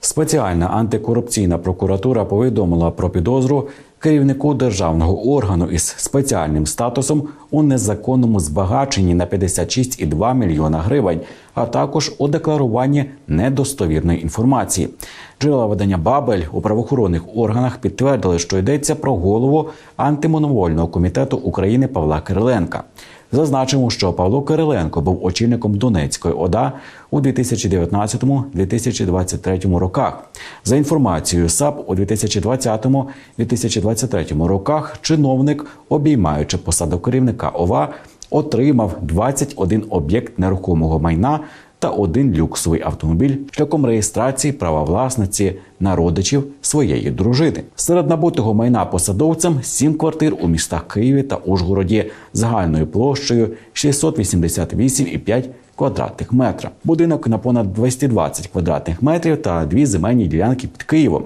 Спеціальна антикорупційна прокуратура повідомила про підозру керівнику державного органу із спеціальним статусом у незаконному збагаченні на 56,2 мільйона гривень, а також у декларуванні недостовірної інформації. Джерела видання Бабель у правоохоронних органах підтвердили, що йдеться про голову антимонопольного комітету України Павла Кириленка. Зазначимо, що Павло Кириленко був очільником Донецької ОДА у 2019-2023 роках. За інформацією САП у 2020-2023 роках чиновник, обіймаючи посаду керівника ОВА, отримав 21 об'єкт нерухомого майна та один люксовий автомобіль шляхом реєстрації права власниці на родичів своєї дружини. Серед набутого майна посадовцям сім квартир у містах Києві та Ужгороді загальною площею 688,5 квадратних метра. Будинок на понад 220 квадратних метрів та дві земельні ділянки під Києвом,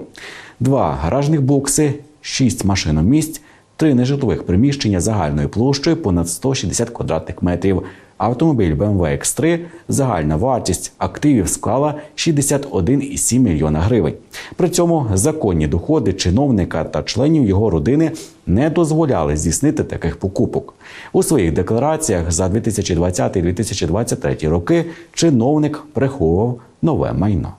два гаражних бокси, шість машиномісць, три нежитлових приміщення загальною площею понад 160 квадратних метрів. Автомобіль BMW X3 загальна вартість активів склала 61,7 мільйона гривень. При цьому законні доходи чиновника та членів його родини не дозволяли здійснити таких покупок. У своїх деклараціях за 2020-2023 роки чиновник приховував нове майно.